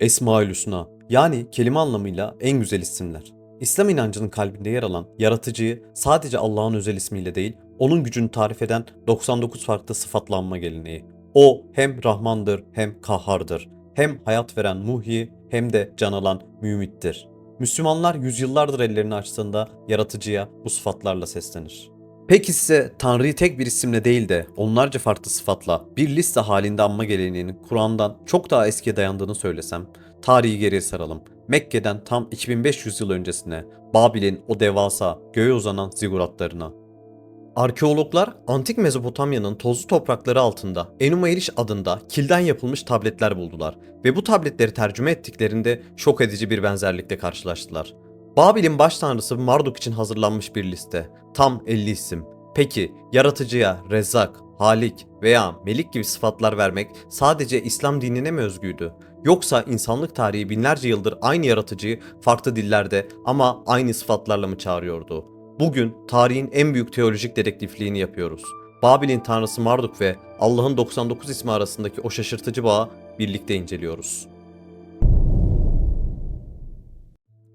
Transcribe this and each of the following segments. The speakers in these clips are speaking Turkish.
Esmaül Hüsna yani kelime anlamıyla en güzel isimler. İslam inancının kalbinde yer alan yaratıcıyı sadece Allah'ın özel ismiyle değil, onun gücünü tarif eden 99 farklı sıfatlanma geleneği. O hem Rahmandır hem Kahhardır. Hem hayat veren Muhyi hem de can alan Mümittir. Müslümanlar yüzyıllardır ellerini açtığında yaratıcıya bu sıfatlarla seslenir. Peki size Tanrı'yı tek bir isimle değil de onlarca farklı sıfatla bir liste halinde anma geleneğinin Kur'an'dan çok daha eskiye dayandığını söylesem, tarihi geriye saralım. Mekke'den tam 2500 yıl öncesine, Babil'in o devasa, göğe uzanan ziguratlarına. Arkeologlar antik Mezopotamya'nın tozlu toprakları altında Enuma Elish adında kilden yapılmış tabletler buldular ve bu tabletleri tercüme ettiklerinde şok edici bir benzerlikle karşılaştılar. Babil'in baş tanrısı Marduk için hazırlanmış bir liste. Tam 50 isim. Peki yaratıcıya Rezzak, Halik veya Melik gibi sıfatlar vermek sadece İslam dinine mi özgüydü? Yoksa insanlık tarihi binlerce yıldır aynı yaratıcıyı farklı dillerde ama aynı sıfatlarla mı çağırıyordu? Bugün tarihin en büyük teolojik dedektifliğini yapıyoruz. Babil'in tanrısı Marduk ve Allah'ın 99 ismi arasındaki o şaşırtıcı bağı birlikte inceliyoruz.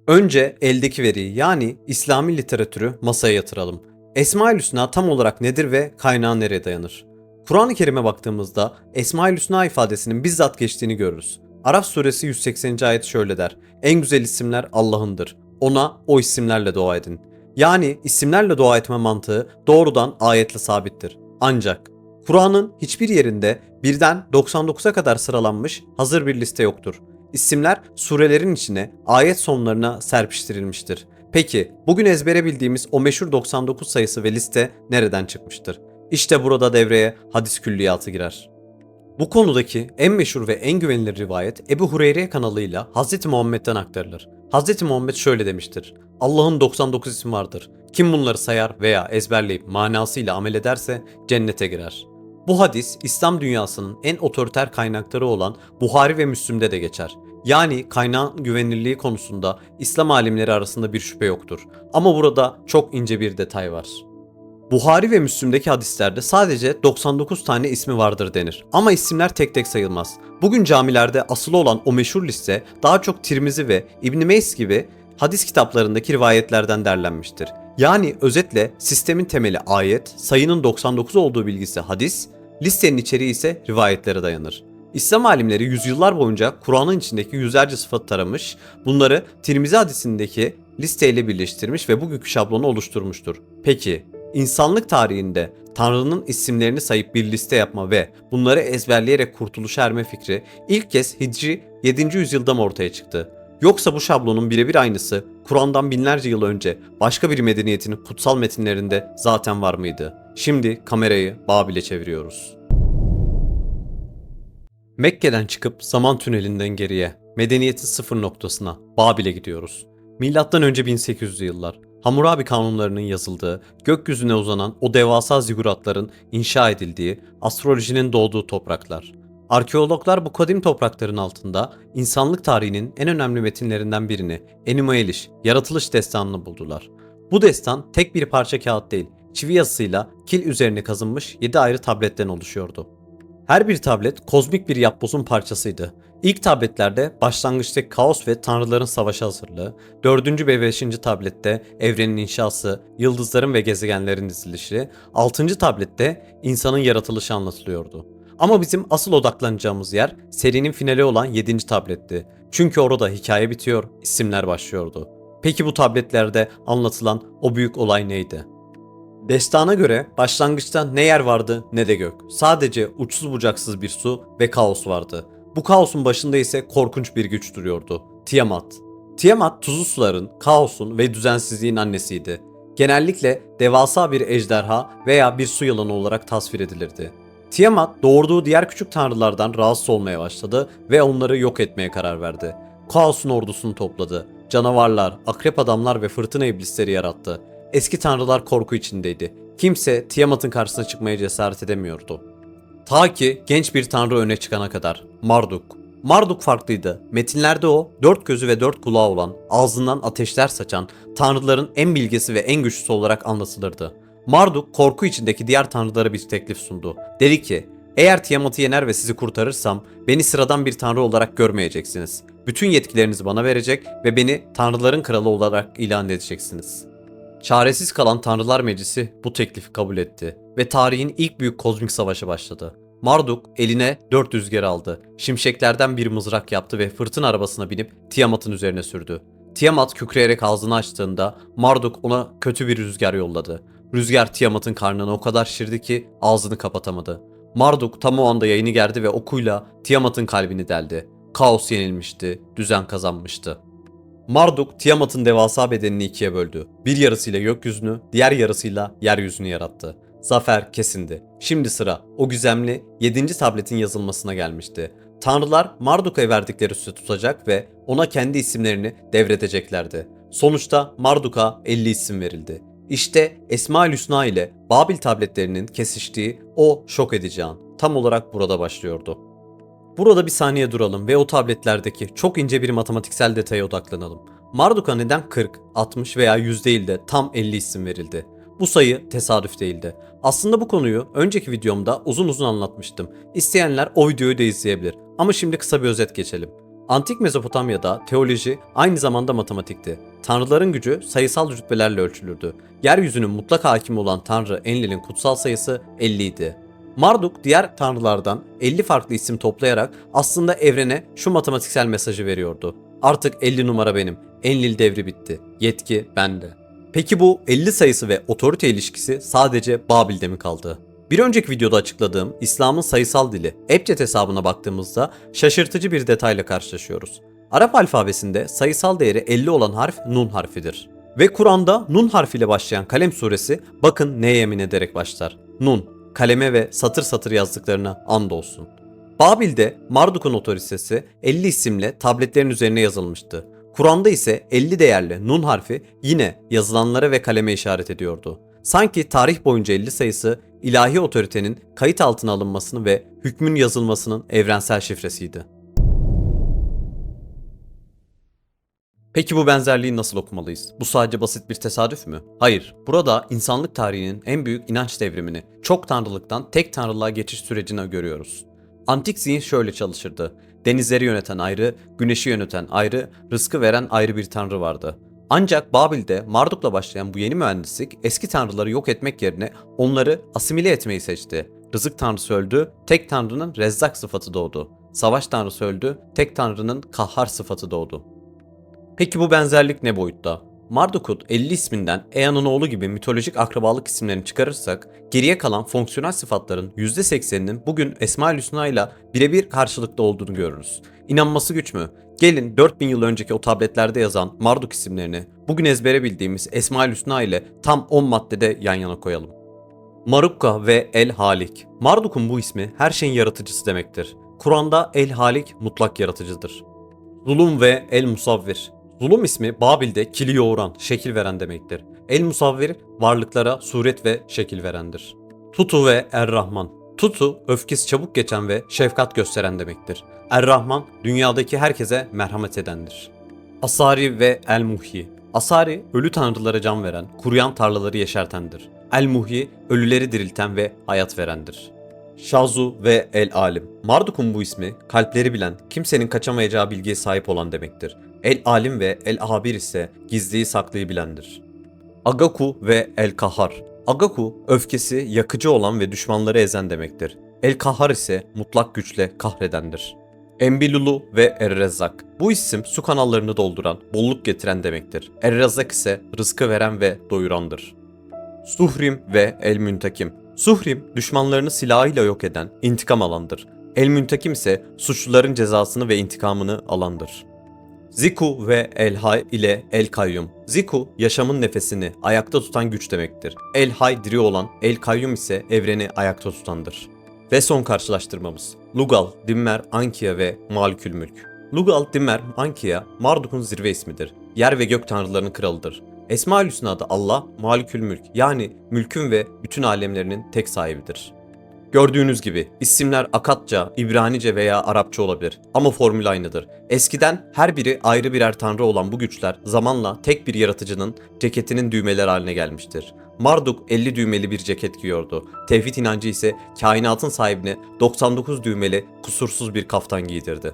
Önce eldeki veriyi yani İslami literatürü masaya yatıralım. Esma-ül Hüsna tam olarak nedir ve kaynağı nereye dayanır? Kur'an-ı Kerim'e baktığımızda Esma-ül Hüsna ifadesinin bizzat geçtiğini görürüz. Araf suresi 180. ayet şöyle der. En güzel isimler Allah'ındır. Ona o isimlerle dua edin. Yani isimlerle dua etme mantığı doğrudan ayetle sabittir. Ancak Kur'an'ın hiçbir yerinde birden 99'a kadar sıralanmış hazır bir liste yoktur. İsimler surelerin içine, ayet sonlarına serpiştirilmiştir. Peki bugün ezbere bildiğimiz o meşhur 99 sayısı ve liste nereden çıkmıştır? İşte burada devreye hadis külliyatı girer. Bu konudaki en meşhur ve en güvenilir rivayet Ebu Hureyre kanalıyla Hz. Muhammed'den aktarılır. Hz. Muhammed şöyle demiştir. Allah'ın 99 ismi vardır. Kim bunları sayar veya ezberleyip manasıyla amel ederse cennete girer. Bu hadis İslam dünyasının en otoriter kaynakları olan Buhari ve Müslim'de de geçer. Yani kaynağın güvenilirliği konusunda İslam alimleri arasında bir şüphe yoktur. Ama burada çok ince bir detay var. Buhari ve Müslim'deki hadislerde sadece 99 tane ismi vardır denir. Ama isimler tek tek sayılmaz. Bugün camilerde asılı olan o meşhur liste daha çok Tirmizi ve İbn Meys gibi hadis kitaplarındaki rivayetlerden derlenmiştir. Yani özetle sistemin temeli ayet, sayının 99 olduğu bilgisi hadis, listenin içeriği ise rivayetlere dayanır. İslam alimleri yüzyıllar boyunca Kur'an'ın içindeki yüzlerce sıfat taramış, bunları Tirmizi hadisindeki listeyle birleştirmiş ve bugünkü şablonu oluşturmuştur. Peki, insanlık tarihinde Tanrı'nın isimlerini sayıp bir liste yapma ve bunları ezberleyerek kurtuluşa erme fikri ilk kez Hicri 7. yüzyılda mı ortaya çıktı? Yoksa bu şablonun birebir aynısı Kur'an'dan binlerce yıl önce başka bir medeniyetin kutsal metinlerinde zaten var mıydı? Şimdi kamerayı Babil'e çeviriyoruz. Mekke'den çıkıp zaman tünelinden geriye, medeniyetin sıfır noktasına, Babil'e gidiyoruz. Milattan önce 1800'lü yıllar. Hammurabi kanunlarının yazıldığı, gökyüzüne uzanan o devasa ziguratların inşa edildiği, astrolojinin doğduğu topraklar. Arkeologlar bu kadim toprakların altında insanlık tarihinin en önemli metinlerinden birini, Enuma Elish, yaratılış destanını buldular. Bu destan tek bir parça kağıt değil, çivi yazısıyla kil üzerine kazınmış 7 ayrı tabletten oluşuyordu. Her bir tablet kozmik bir yapbozun parçasıydı. İlk tabletlerde başlangıçtaki kaos ve tanrıların savaşı hazırlığı, dördüncü ve beşinci tablette evrenin inşası, yıldızların ve gezegenlerin dizilişi, altıncı tablette insanın yaratılışı anlatılıyordu. Ama bizim asıl odaklanacağımız yer serinin finali olan 7. tabletti. Çünkü orada hikaye bitiyor, isimler başlıyordu. Peki bu tabletlerde anlatılan o büyük olay neydi? Destana göre başlangıçta ne yer vardı ne de gök. Sadece uçsuz bucaksız bir su ve kaos vardı. Bu kaosun başında ise korkunç bir güç duruyordu. Tiamat. Tiamat tuzlu suların, kaosun ve düzensizliğin annesiydi. Genellikle devasa bir ejderha veya bir su yılanı olarak tasvir edilirdi. Tiamat doğurduğu diğer küçük tanrılardan rahatsız olmaya başladı ve onları yok etmeye karar verdi. Kaos'un ordusunu topladı. Canavarlar, akrep adamlar ve fırtına iblisleri yarattı. Eski tanrılar korku içindeydi. Kimse Tiamat'ın karşısına çıkmaya cesaret edemiyordu. Ta ki genç bir tanrı öne çıkana kadar. Marduk. Marduk farklıydı. Metinlerde o, dört gözü ve dört kulağı olan, ağzından ateşler saçan, tanrıların en bilgesi ve en güçlüsü olarak anlatılırdı. Marduk korku içindeki diğer tanrılara bir teklif sundu. Dedi ki, eğer Tiamat'ı yener ve sizi kurtarırsam, beni sıradan bir tanrı olarak görmeyeceksiniz. Bütün yetkilerinizi bana verecek ve beni tanrıların kralı olarak ilan edeceksiniz. Çaresiz kalan Tanrılar Meclisi bu teklifi kabul etti ve tarihin ilk büyük kozmik savaşı başladı. Marduk eline dört rüzgar aldı. Şimşeklerden bir mızrak yaptı ve fırtına arabasına binip Tiamat'ın üzerine sürdü. Tiamat kükreyerek ağzını açtığında Marduk ona kötü bir rüzgar yolladı. Rüzgar Tiamat'ın karnını o kadar şişirdi ki ağzını kapatamadı. Marduk tam o anda yayını gerdi ve okuyla Tiamat'ın kalbini deldi. Kaos yenilmişti, düzen kazanmıştı. Marduk, Tiamat'ın devasa bedenini ikiye böldü. Bir yarısıyla gökyüzünü, diğer yarısıyla yeryüzünü yarattı. Zafer kesindi. Şimdi sıra o gizemli 7. tabletin yazılmasına gelmişti. Tanrılar Marduk'a verdikleri sütü tutacak ve ona kendi isimlerini devredeceklerdi. Sonuçta Marduk'a 50 isim verildi. İşte Esma-ül Hüsna ile Babil tabletlerinin kesiştiği o şok edici an tam olarak burada başlıyordu. Burada bir saniye duralım ve o tabletlerdeki çok ince bir matematiksel detaya odaklanalım. Marduk'a neden 40, 60 veya 100 değil de tam 50 isim verildi? Bu sayı tesadüf değildi. Aslında bu konuyu önceki videomda uzun uzun anlatmıştım. İsteyenler o videoyu da izleyebilir. Ama şimdi kısa bir özet geçelim. Antik Mezopotamya'da teoloji aynı zamanda matematikti. Tanrıların gücü sayısal rütbelerle ölçülürdü. Yeryüzünün mutlak hakimi olan Tanrı Enlil'in kutsal sayısı 50 idi. Marduk diğer tanrılardan 50 farklı isim toplayarak aslında evrene şu matematiksel mesajı veriyordu. Artık 50 numara benim. Enlil devri bitti. Yetki bende. Peki bu 50 sayısı ve otorite ilişkisi sadece Babil'de mi kaldı? Bir önceki videoda açıkladığım İslam'ın sayısal dili Ebced hesabına baktığımızda şaşırtıcı bir detayla karşılaşıyoruz. Arap alfabesinde sayısal değeri 50 olan harf Nun harfidir. Ve Kur'an'da Nun harfiyle başlayan Kalem suresi bakın neye yemin ederek başlar. Nun, kaleme ve satır satır yazdıklarına andolsun. Babil'de Marduk'un otoritesi 50 isimle tabletlerin üzerine yazılmıştı. Kur'an'da ise 50 değerli Nun harfi yine yazılanlara ve kaleme işaret ediyordu. Sanki tarih boyunca 50 sayısı ilahi otoritenin kayıt altına alınmasını ve hükmün yazılmasının evrensel şifresiydi. Peki bu benzerliği nasıl okumalıyız? Bu sadece basit bir tesadüf mü? Hayır. Burada insanlık tarihinin en büyük inanç devrimini, çok tanrılıktan tek tanrılığa geçiş sürecini görüyoruz. Antik zihin şöyle çalışırdı. Denizleri yöneten ayrı, güneşi yöneten ayrı, rızkı veren ayrı bir tanrı vardı. Ancak Babil'de Marduk'la başlayan bu yeni mühendislik eski tanrıları yok etmek yerine onları asimile etmeyi seçti. Rızık tanrısı öldü, tek tanrının rezzak sıfatı doğdu. Savaş tanrısı öldü, tek tanrının kahhar sıfatı doğdu. Peki bu benzerlik ne boyutta? Mardukut 50 isminden Ea'nın oğlu gibi mitolojik akrabalık isimlerini çıkarırsak geriye kalan fonksiyonel sıfatların %80'inin bugün Esma-ül Hüsna ile birebir karşılıklı olduğunu görürüz. İnanması güç mü? Gelin 4000 yıl önceki o tabletlerde yazan Marduk isimlerini bugün ezbere bildiğimiz Esma-ül Hüsna ile tam 10 maddede yan yana koyalım. Marukka ve El Halik. Marduk'un bu ismi her şeyin yaratıcısı demektir. Kur'an'da El Halik mutlak yaratıcıdır. Zulum ve El Musavvir. Zulum ismi Babil'de kili yoğuran, şekil veren demektir. El Musavvir varlıklara suret ve şekil verendir. Tutu ve Er-Rahman. Tutu öfkesi çabuk geçen ve şefkat gösteren demektir. Er-Rahman dünyadaki herkese merhamet edendir. Asari ve El-Muhyi. Asari ölü tanrılara can veren, kuruyan tarlaları yeşertendir. El-Muhyi ölüleri dirilten ve hayat verendir. Şazu ve El Alim. Marduk'un bu ismi kalpleri bilen, kimsenin kaçamayacağı bilgiye sahip olan demektir. El Alim ve El Habir ise gizliyi saklıyı bilendir. Agaku ve El Kahar. Agaku öfkesi yakıcı olan ve düşmanları ezen demektir. El Kahar ise mutlak güçle kahredendir. Embilulu ve Errezzak. Bu isim su kanallarını dolduran, bolluk getiren demektir. Errezzak ise rızkı veren ve doyurandır. Suhrim ve El Müntakim. Suhrim düşmanlarını silahıyla yok eden, intikam alandır. El Müntakim ise suçluların cezasını ve intikamını alandır. Ziku ve El-Hay ile El-Kayyum. Ziku, yaşamın nefesini ayakta tutan güç demektir. El-Hay diri olan, El-Kayyum ise evreni ayakta tutandır. Ve son karşılaştırmamız. Lugal, Dimmer, Ankia ve Malikül Mülk. Lugal, Dimmer, Ankia, Marduk'un zirve ismidir. Yer ve gök tanrılarının kralıdır. Esma-ül Hüsna'da Allah, Malikül Mülk yani mülkün ve bütün alemlerinin tek sahibidir. Gördüğünüz gibi isimler Akatça, İbranice veya Arapça olabilir ama formül aynıdır. Eskiden her biri ayrı birer tanrı olan bu güçler zamanla tek bir yaratıcının ceketinin düğmeleri haline gelmiştir. Marduk 50 düğmeli bir ceket giyiyordu. Tevhid inancı ise kainatın sahibine 99 düğmeli kusursuz bir kaftan giydirdi.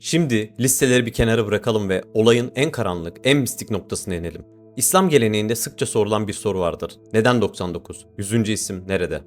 Şimdi listeleri bir kenara bırakalım ve olayın en karanlık, en mistik noktasına inelim. İslam geleneğinde sıkça sorulan bir soru vardır. Neden 99? Yüzüncü isim nerede?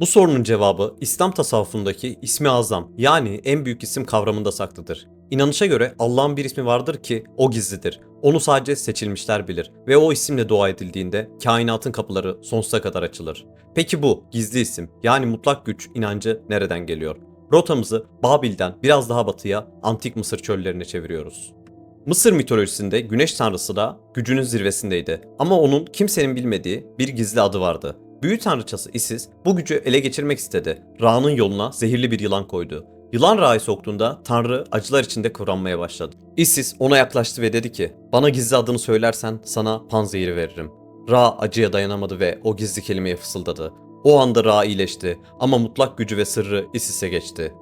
Bu sorunun cevabı İslam tasavvufundaki ismi azam yani en büyük isim kavramında saklıdır. İnanışa göre Allah'ın bir ismi vardır ki o gizlidir. Onu sadece seçilmişler bilir ve o isimle dua edildiğinde kainatın kapıları sonsuza kadar açılır. Peki bu gizli isim yani mutlak güç inancı nereden geliyor? Rotamızı Babil'den biraz daha batıya antik Mısır çöllerine çeviriyoruz. Mısır mitolojisinde güneş tanrısı da gücünün zirvesindeydi ama onun kimsenin bilmediği bir gizli adı vardı. Büyü tanrıçası Isis bu gücü ele geçirmek istedi. Ra'nın yoluna zehirli bir yılan koydu. Yılan Ra'yı soktuğunda Tanrı acılar içinde kıvranmaya başladı. Isis ona yaklaştı ve dedi ki bana gizli adını söylersen sana panzehiri veririm. Ra acıya dayanamadı ve o gizli kelimeyi fısıldadı. O anda Ra iyileşti ama mutlak gücü ve sırrı Isis'e geçti.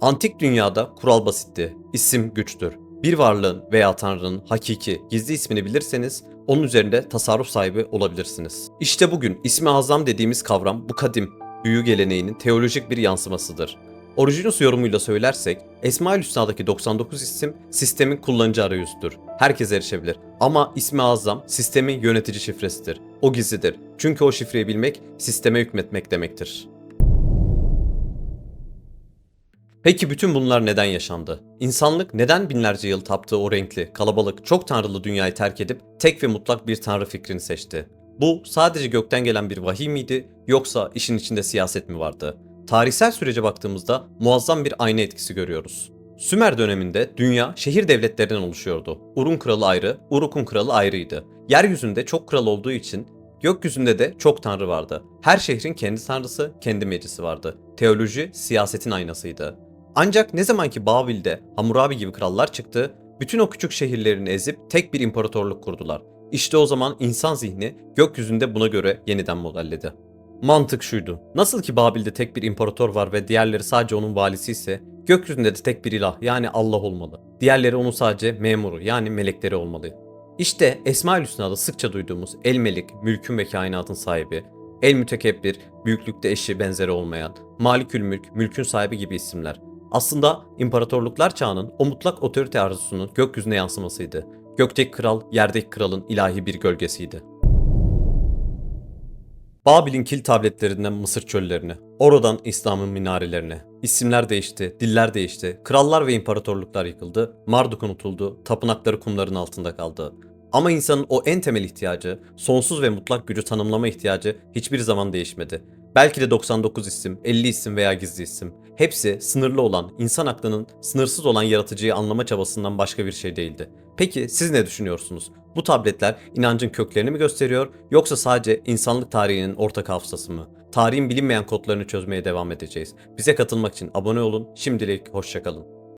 Antik dünyada kural basitti. İsim güçtür. Bir varlığın veya tanrının hakiki, gizli ismini bilirseniz onun üzerinde tasarruf sahibi olabilirsiniz. İşte bugün ismi azam dediğimiz kavram bu kadim büyü geleneğinin teolojik bir yansımasıdır. Orijinus yorumuyla söylersek, Esma-ül Hüsna'daki 99 isim sistemin kullanıcı arayüzüdür. Herkes erişebilir. Ama ismi azam sistemin yönetici şifresidir. O gizlidir. Çünkü o şifreyi bilmek sisteme hükmetmek demektir. Peki bütün bunlar neden yaşandı? İnsanlık neden binlerce yıl taptığı o renkli, kalabalık, çok tanrılı dünyayı terk edip tek ve mutlak bir tanrı fikrini seçti? Bu sadece gökten gelen bir vahiy miydi yoksa işin içinde siyaset mi vardı? Tarihsel sürece baktığımızda muazzam bir ayna etkisi görüyoruz. Sümer döneminde dünya şehir devletlerinden oluşuyordu. Urun kralı ayrı, Uruk'un kralı ayrıydı. Yeryüzünde çok kral olduğu için gökyüzünde de çok tanrı vardı. Her şehrin kendi tanrısı, kendi meclisi vardı. Teoloji siyasetin aynasıydı. Ancak ne zaman ki Babil'de Hammurabi gibi krallar çıktı, bütün o küçük şehirlerini ezip tek bir imparatorluk kurdular. İşte o zaman insan zihni gökyüzünde buna göre yeniden modelledi. Mantık şuydu. Nasıl ki Babil'de tek bir imparator var ve diğerleri sadece onun valisi ise gökyüzünde de tek bir ilah yani Allah olmalı. Diğerleri onun sadece memuru yani melekleri olmalı. İşte Esma-ül Hüsna'da sıkça duyduğumuz El Melik, mülkün ve kainatın sahibi, El Mütekebbir, büyüklükte eşi benzeri olmayan, Malikül Mülk, mülkün sahibi gibi isimler. Aslında imparatorluklar çağının o mutlak otorite arzusunun gökyüzüne yansımasıydı. Gökteki kral, yerdeki kralın ilahi bir gölgesiydi. Babil'in kil tabletlerinden Mısır çöllerine, oradan İslam'ın minarelerine. İsimler değişti, diller değişti, krallar ve imparatorluklar yıkıldı, Marduk unutuldu, tapınakları kumların altında kaldı. Ama insanın o en temel ihtiyacı, sonsuz ve mutlak gücü tanımlama ihtiyacı hiçbir zaman değişmedi. Belki de 99 isim, 50 isim veya gizli isim. Hepsi sınırlı olan, insan aklının sınırsız olan yaratıcıyı anlama çabasından başka bir şey değildi. Peki siz ne düşünüyorsunuz? Bu tabletler inancın köklerini mi gösteriyor yoksa sadece insanlık tarihinin ortak hafızası mı? Tarihin bilinmeyen kodlarını çözmeye devam edeceğiz. Bize katılmak için abone olun. Şimdilik hoşçakalın.